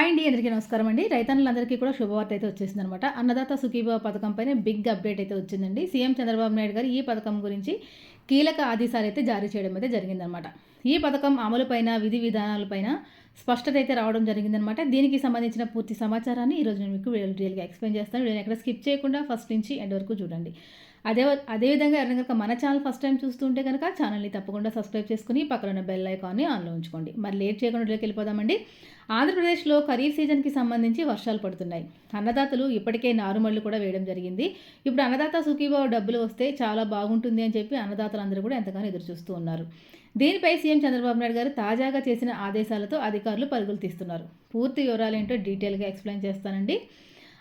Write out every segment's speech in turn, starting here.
Hi అండి అందరికీ నమస్కారం అండి. రైతన్నులందరికీ కూడా శుభవార్త అయితే వచ్చేసింది అనమాట అన్నదాత సుఖీభావ పథకం పైన బిగ్ అప్డేట్ అయితే వచ్చిందండి. సీఎం చంద్రబాబు నాయుడు గారు ఈ పథకం గురించి కీలక ఆదేశాలు అయితే జారీ చేయడం అయితే జరిగిందనమాట. ఈ పథకం అమలుపైన విధి విధానాలపైన స్పష్టత అయితే రావడం జరిగిందనమాట. దీనికి సంబంధించిన పూర్తి సమాచారాన్ని ఈరోజు నేను మీకు రియల్గా ఎక్స్ప్లెయిన్ చేస్తాను. వీడియోని ఎక్కడ స్కిప్ చేయకుండా ఫస్ట్ నుంచి ఎండ్ వరకు చూడండి. అదే అదేవిధంగా ఎవరైనా కనుక మన ఛానల్ ఫస్ట్ టైం చూస్తుంటే కనుక ఛానల్ని తప్పకుండా సబ్స్క్రైబ్ చేసుకుని పక్కన ఉన్న బెల్ ఐకాన్ని ఆన్లో ఉంచుకోండి. మరి లేట్ చేయకుండా వెళ్ళిపోదామండి. ఆంధ్రప్రదేశ్లో ఖరీఫ్ సీజన్కి సంబంధించి వర్షాలు పడుతున్నాయి. అన్నదాతలు ఇప్పటికే నారుమళ్ళు కూడా వేయడం జరిగింది. ఇప్పుడు అన్నదాత సుఖీబాబు డబ్బులు వస్తే చాలా బాగుంటుంది అని చెప్పి అన్నదాతలందరూ కూడా ఎంతగానో ఎదురు చూస్తూ ఉన్నారు. దీనిపై సీఎం చంద్రబాబు నాయుడు గారు తాజాగా చేసిన ఆదేశాలతో అధికారులు పరుగులు తీస్తున్నారు. పూర్తి వివరాలు ఏంటో డీటెయిల్గా ఎక్స్ప్లెయిన్ చేస్తానండి.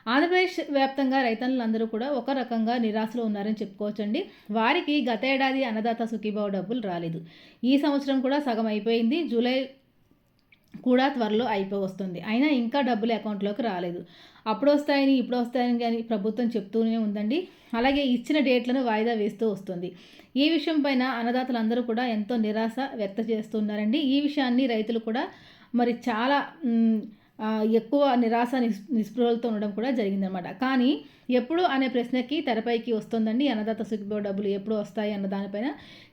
ఆంధ్రప్రదేశ్ వ్యాప్తంగా రైతన్నులందరూ కూడా ఒక రకంగా నిరాశలో ఉన్నారని చెప్పుకోవచ్చండి. వారికి గత ఏడాది అన్నదాత సుఖీభావ డబ్బులు రాలేదు. ఈ సంవత్సరం కూడా సగం అయిపోయింది. జూలై కూడా త్వరలో అయిపో వస్తుంది అయినా ఇంకా డబ్బులు అకౌంట్లోకి రాలేదు. అప్పుడు వస్తాయని ఇప్పుడు వస్తాయని కానీ ప్రభుత్వం చెప్తూనే ఉందండి. అలాగే ఇచ్చిన డేట్లను వాయిదా వేస్తూ వస్తుంది. ఈ విషయం పైన అన్నదాతలందరూ కూడా ఎంతో నిరాశ వ్యక్తం చేస్తున్నారండి. ఈ విషయాన్ని రైతులు కూడా మరి చాలా ఎక్కువ నిరాశ నిస్ నిస్పృహలతో ఉండడం కూడా జరిగిందనమాట కానీ ఎప్పుడు అనే ప్రశ్నకి తెరపైకి వస్తుందండి అన్నదాత సుఖిబో డబ్బులు ఎప్పుడు వస్తాయి అన్న దానిపైన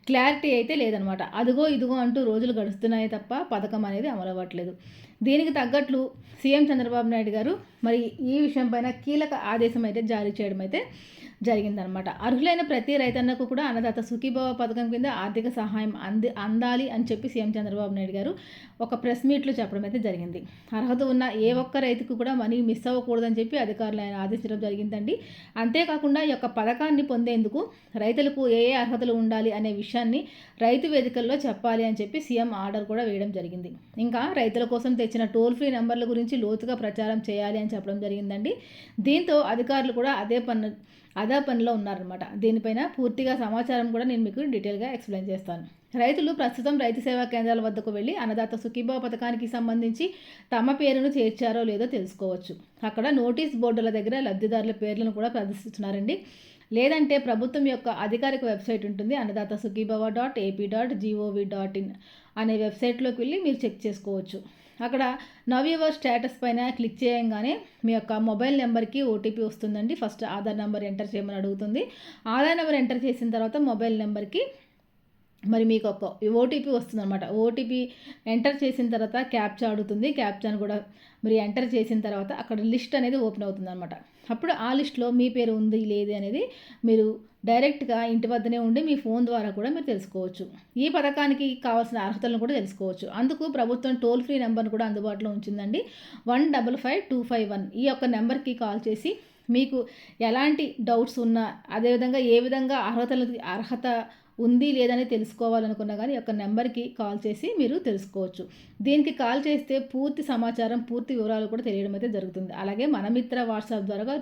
క్లారిటీ అయితే లేదనమాట అదిగో ఇదిగో అంటూ రోజులు గడుస్తున్నాయి తప్ప పథకం అనేది అమలు అవ్వట్లేదు. దీనికి తగ్గట్లు సీఎం చంద్రబాబు నాయుడు గారు మరి ఈ విషయం పైన కీలక ఆదేశం అయితే జారీ చేయడం అయితే జరిగిందనమాట. అర్హులైన ప్రతి రైతన్నకు కూడా అన్నదాత సుఖీభావ పథకం కింద ఆర్థిక సహాయం అంది అందాలి అని చెప్పి సీఎం చంద్రబాబు నాయుడు గారు ఒక ప్రెస్ మీట్లో చెప్పడం అయితే జరిగింది. అర్హత ఉన్న ఏ ఒక్క రైతుకు కూడా మనీ మిస్ అవ్వకూడదని చెప్పి అధికారులు ఆయన ఆదేశించడం జరిగిందండి. అంతేకాకుండా ఈ యొక్క పథకాన్ని పొందేందుకు రైతులకు ఏ ఏ అర్హతలు ఉండాలి అనే విషయాన్ని రైతు వేదికల్లో చెప్పాలి అని చెప్పి సీఎం ఆర్డర్ కూడా వేయడం జరిగింది. ఇంకా రైతుల కోసం తెచ్చిన టోల్ ఫ్రీ నెంబర్ల గురించి లోతుగా ప్రచారం చేయాలి అని చెప్పడం జరిగిందండి. దీంతో అధికారులు కూడా అదే పన్ను అదే పనిలో ఉన్నారనమాట దీనిపైన పూర్తిగా సమాచారం కూడా నేను మీకు డీటెయిల్గా ఎక్స్ప్లెయిన్ చేస్తాను. రైతులు ప్రస్తుతం రైతు సేవా కేంద్రాల వద్దకు వెళ్ళి అన్నదాత సుఖీభావ పథకానికి సంబంధించి తమ పేరును చేర్చారో లేదో తెలుసుకోవచ్చు. అక్కడ నోటీస్ బోర్డుల దగ్గర లబ్ధిదారుల పేర్లను కూడా ప్రదర్శిస్తున్నారండి. లేదంటే ప్రభుత్వం యొక్క అధికారిక వెబ్సైట్ ఉంటుంది Annadata Sukhibhava dot AP dot gov dot in అనే వెబ్సైట్లోకి వెళ్ళి మీరు చెక్ చేసుకోవచ్చు. అక్కడ నవ్ యువర్ స్టేటస్ పైన క్లిక్ చేయగానే మీ యొక్క మొబైల్ నెంబర్కి ఓటీపీ వస్తుందండి. ఫస్ట్ ఆధార్ నెంబర్ ఎంటర్ చేయమని అడుగుతుంది. ఆధార్ నెంబర్ ఎంటర్ చేసిన తర్వాత మొబైల్ నెంబర్కి మరి మీకు ఒక ఓటీపీ వస్తుంది అనమాట ఓటీపీ ఎంటర్ చేసిన తర్వాత క్యాప్చా అడుగుతుంది. క్యాప్చాను కూడా మరి ఎంటర్ చేసిన తర్వాత అక్కడ లిస్ట్ అనేది ఓపెన్ అవుతుంది అనమాట అప్పుడు ఆ లిస్ట్లో మీ పేరు ఉంది లేదు అనేది మీరు డైరెక్ట్గా ఇంటి వద్దనే ఉండి మీ ఫోన్ ద్వారా కూడా మీరు తెలుసుకోవచ్చు. ఈ పథకానికి కావాల్సిన అర్హతలను కూడా తెలుసుకోవచ్చు. అందుకు ప్రభుత్వం టోల్ ఫ్రీ నెంబర్ను కూడా అందుబాటులో ఉంచిందండి. One double five two five one ఈ యొక్క నెంబర్కి కాల్ చేసి మీకు ఎలాంటి డౌట్స్ ఉన్నా అదేవిధంగా ఏ విధంగా అర్హతలు అర్హత ఉంది లేదని తెలుసుకోవాలనుకున్నా కానీ ఒక నెంబర్కి కాల్ చేసి మీరు తెలుసుకోవచ్చు. దీనికి కాల్ చేస్తే పూర్తి సమాచారం పూర్తి వివరాలు కూడా తెలియడం అయితే జరుగుతుంది. అలాగే మనమిత్ర వాట్సాప్ ద్వారా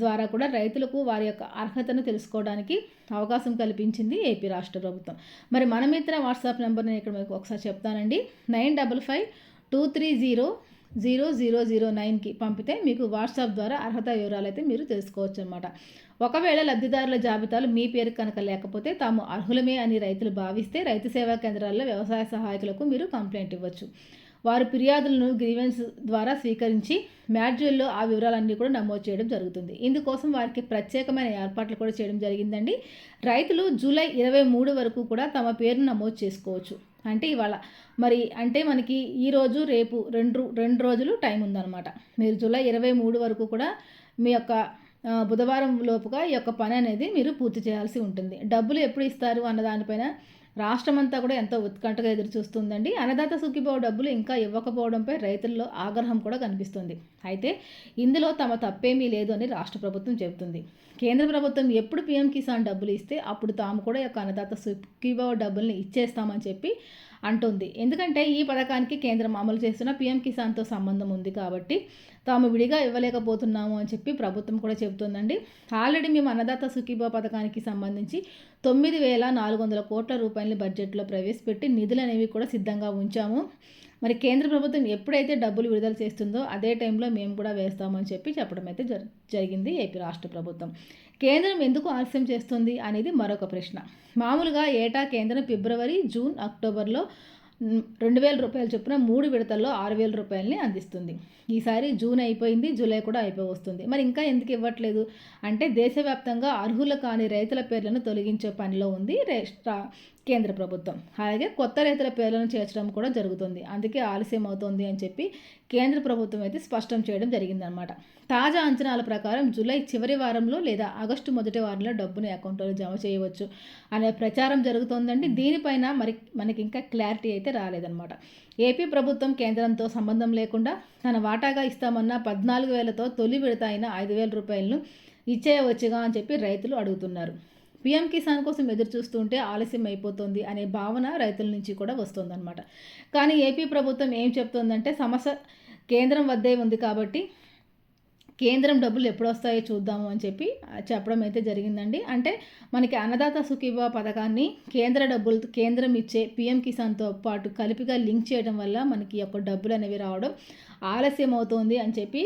ద్వారా కూడా రైతులకు వారి యొక్క అర్హతను తెలుసుకోవడానికి అవకాశం కల్పించింది ఏపీ రాష్ట్ర ప్రభుత్వం. మరి మనమిత్ర వాట్సాప్ నెంబర్ నేను ఇక్కడ మీకు ఒకసారి చెప్తానండి. Nine double five two three zero zero zero zero నైన్కి పంపితే మీకు వాట్సాప్ ద్వారా అర్హత వివరాలు అయితే మీరు తెలుసుకోవచ్చు అనమాట ఒకవేళ లబ్ధిదారుల జాబితాలు మీ పేరు కనుక లేకపోతే తాము అర్హులమే అని రైతులు భావిస్తే రైతు సేవా కేంద్రాల్లో వ్యవసాయ సహాయకులకు మీరు కంప్లైంట్ ఇవ్వచ్చు. వారు ఫిర్యాదులను గ్రీవెన్స్ ద్వారా స్వీకరించి మ్యాడ్యూల్లో ఆ వివరాలన్నీ కూడా నమోదు చేయడం జరుగుతుంది. ఇందుకోసం వారికి ప్రత్యేకమైన ఏర్పాట్లు కూడా చేయడం జరిగిందండి. రైతులు జూలై ఇరవై మూడు వరకు కూడా తమ పేరును నమోదు చేసుకోవచ్చు. అంటే ఇవాళ. మరి అంటే మనకి ఈరోజు రేపు రెండు రెండు రోజులు టైం ఉందన్నమాట. మీరు జూలై ఇరవై మూడు వరకు కూడా మీ యొక్క బుధవారం లోపుగా ఈ యొక్క పని అనేది మీరు పూర్తి చేయాల్సి ఉంటుంది. డబ్బులు ఎప్పుడు ఇస్తారు అన్న దానిపైన రాష్ట్రమంతా కూడా ఎంతో ఉత్కంఠగా ఎదురు చూస్తుందండి. అన్నదాత సుఖీభావ డబ్బులు ఇంకా ఇవ్వకపోవడంపై రైతుల్లో ఆగ్రహం కూడా కనిపిస్తుంది. అయితే ఇందులో తమ తప్పేమీ లేదు అని రాష్ట్ర ప్రభుత్వం చెబుతుంది. కేంద్ర ప్రభుత్వం ఎప్పుడు పీఎం కిసాన్ డబ్బులు ఇస్తే అప్పుడు తాము కూడా యొక్క అన్నదాత సుఖీభావ డబ్బుల్ని ఇచ్చేస్తామని చెప్పి అంటుంది. ఎందుకంటే ఈ పథకానికి కేంద్రం అమలు చేస్తున్న పీఎం కిసాన్తో సంబంధం ఉంది కాబట్టి తాము విడిగా ఇవ్వలేకపోతున్నాము అని చెప్పి ప్రభుత్వం కూడా చెబుతుందండి. ఆల్రెడీ మేము అన్నదాత సుఖీభా పథకానికి సంబంధించి తొమ్మిది వేల నాలుగు వందల కోట్ల రూపాయలని బడ్జెట్లో ప్రవేశపెట్టి నిధులు అనేవి కూడా సిద్ధంగా ఉంచాము. మరి కేంద్ర ప్రభుత్వం ఎప్పుడైతే డబ్బులు విడుదల చేస్తుందో అదే టైంలో మేము కూడా వేస్తామని చెప్పి చెప్పడం అయితే జరిగింది ఏపీ రాష్ట్ర ప్రభుత్వం. కేంద్రం ఎందుకు ఆలస్యం చేస్తుంది అనేది మరొక ప్రశ్న. మామూలుగా ఏటా కేంద్రం ఫిబ్రవరి జూన్ అక్టోబర్లో రెండు వేల రూపాయల చొప్పున మూడు విడతల్లో ఆరు వేల రూపాయలని అందిస్తుంది. ఈసారి జూన్ అయిపోయింది జూలై కూడా అయిపోవస్తుంది. మరి ఇంకా ఎందుకు ఇవ్వట్లేదు? అంటే దేశవ్యాప్తంగా అర్హులు కాని రైతుల పేర్లను తొలగించే పనిలో ఉంది కేంద్ర ప్రభుత్వం. అలాగే కొత్త రైతుల పేర్లను చేర్చడం కూడా జరుగుతుంది. అందుకే ఆలస్యం అవుతుంది అని చెప్పి కేంద్ర ప్రభుత్వం అయితే స్పష్టం చేయడం జరిగిందనమాట తాజా అంచనాల ప్రకారం జూలై చివరి వారంలో లేదా ఆగస్టు మొదటి వారంలో డబ్బుని అకౌంట్లో జమ చేయవచ్చు అనే ప్రచారం జరుగుతోందండి. దీనిపైన మరి మనకి ఇంకా క్లారిటీ అయితే రాలేదన్నమాట. ఏపీ ప్రభుత్వం కేంద్రంతో సంబంధం లేకుండా తన వాటాగా ఇస్తామన్న పద్నాలుగు వేలతో తొలి విడత అయిన ఐదు వేల రూపాయలను ఇచ్చేయవచ్చుగా అని చెప్పి రైతులు అడుగుతున్నారు. పీఎం కిసాన్ కోసం ఎదురు చూస్తుంటే ఆలస్యం అయిపోతుంది అనే భావన రైతుల నుంచి కూడా వస్తుందన్నమాట. కానీ ఏపీ ప్రభుత్వం ఏం చెప్తుందంటే సమస్య కేంద్రం వద్దే ఉంది కాబట్టి కేంద్రం డబ్బులు ఎప్పుడు వస్తాయో చూద్దాము అని చెప్పి చెప్పడం అయితే జరిగిందండి. అంటే మనకి అన్నదాత సుఖీభా పథకాన్ని కేంద్ర డబ్బులు కేంద్రం ఇచ్చే పీఎం కిసాన్తో పాటు కలిపిగా లింక్ చేయడం వల్ల మనకి యొక్క డబ్బులు అనేవి రావడం ఆలస్యం అవుతుంది అని చెప్పి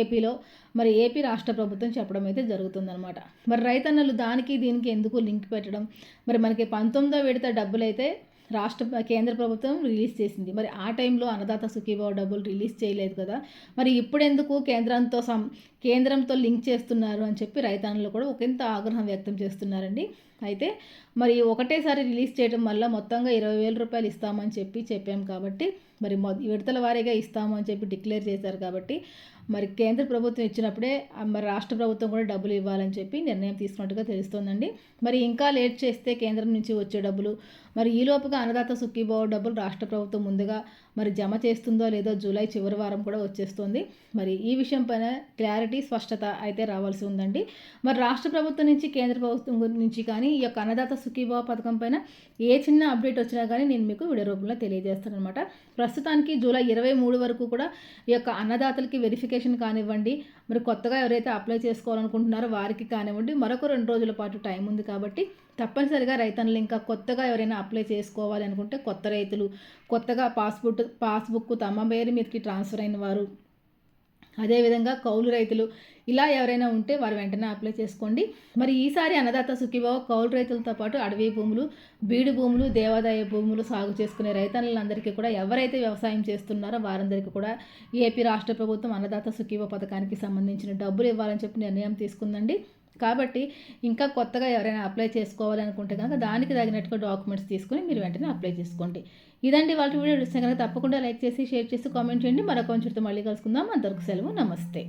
ఏపీలో మరి ఏపీ రాష్ట్ర ప్రభుత్వం చెప్పడం అయితే జరుగుతుందనమాట మరి రైతన్నలు దానికి దీనికి ఎందుకు లింక్ పెట్టడం? మరి మనకి పంతొమ్మిదో విడత డబ్బులైతే రాష్ట్ర కేంద్ర ప్రభుత్వం రిలీజ్ చేసింది. మరి ఆ టైంలో అన్నదాత సుఖీభావ డబ్బులు రిలీజ్ చేయలేదు కదా. మరి ఇప్పుడెందుకు కేంద్రంతో సం కేంద్రంతో లింక్ చేస్తున్నారు అని చెప్పి రైతాంగంలో కూడా ఒకంత ఆగ్రహం వ్యక్తం చేస్తున్నారండి. అయితే మరి ఒకటేసారి రిలీజ్ చేయడం వల్ల మొత్తంగా ఇరవై వేల రూపాయలు ఇస్తామని చెప్పి చెప్పాం కాబట్టి మరి విడతల వారీగా ఇస్తాము అని చెప్పి డిక్లేర్ చేశారు కాబట్టి మరి కేంద్ర ప్రభుత్వం ఇచ్చినప్పుడే మరి రాష్ట్ర ప్రభుత్వం కూడా డబ్బులు ఇవ్వాలని చెప్పి నిర్ణయం తీసుకున్నట్టుగా తెలుస్తోందండి. మరి ఇంకా లేట్ చేస్తే కేంద్రం నుంచి వచ్చే డబ్బులు మరి ఈలోపుగా అన్నదాత సుఖీభావ డబ్బులు రాష్ట్ర ప్రభుత్వం ముందుగా మరి జమ చేస్తుందో లేదో జూలై చివరి వారం కూడా వచ్చేస్తుంది. మరి ఈ విషయం పైన క్లారిటీ స్పష్టత అయితే రావాల్సి ఉందండి. మరి రాష్ట్ర ప్రభుత్వం నుంచి కేంద్ర ప్రభుత్వం నుంచి కానీ ఈ యొక్క అన్నదాత సుఖీభావ పథకం పైన ఏ చిన్న అప్డేట్ వచ్చినా కానీ నేను మీకు వీడియో రూపంలో తెలియజేస్తాను అనమాట ప్రస్తుతానికి జూలై ఇరవై మూడు వరకు కూడా ఈ యొక్క అన్నదాతలకి వెరిఫికేషన్ అప్లికేషన్ కానివ్వండి మరి కొత్తగా ఎవరైతే అప్లై చేసుకోవాలనుకుంటున్నారో వారికి కానివ్వండి మరొక రెండు రోజుల పాటు టైం ఉంది కాబట్టి తప్పనిసరిగా రైతన్నులు ఇంకా కొత్తగా ఎవరైనా అప్లై చేసుకోవాలి అనుకుంటే కొత్త రైతులు కొత్తగా పాస్బుక్ పాస్బుక్ తమ పేరు మీదకి ట్రాన్స్ఫర్ అయిన వారు అదేవిధంగా కౌలు రైతులు ఇలా ఎవరైనా ఉంటే వారు వెంటనే అప్లై చేసుకోండి. మరి ఈసారి అన్నదాత సుఖీబాబు కౌలు రైతులతో పాటు అడవి భూములు బీడు భూములు దేవాదాయ భూములు సాగు చేసుకునే రైతన్నులందరికీ కూడా ఎవరైతే వ్యవసాయం చేస్తున్నారో వారందరికీ కూడా ఏపీ రాష్ట్ర ప్రభుత్వం అన్నదాత సుఖీబా పథకానికి సంబంధించిన డబ్బులు ఇవ్వాలని చెప్పి నిర్ణయం తీసుకుందండి. కాబట్టి ఇంకా కొత్తగా ఎవరైనా అప్లై చేసుకోవాలనుకుంటే కనుక దానికి తగినట్టుగా డాక్యుమెంట్స్ తీసుకుని మీరు వెంటనే అప్లై చేసుకోండి. ఇదండి వాళ్ళ వీడియో. చూస్తే కనుక తప్పకుండా లైక్ చేసి షేర్ చేసి కామెంట్ చేయండి. మరొక కొంచెం మళ్ళీ కలుసుకుందాం. అంతవరకు సెలవు. నమస్తే.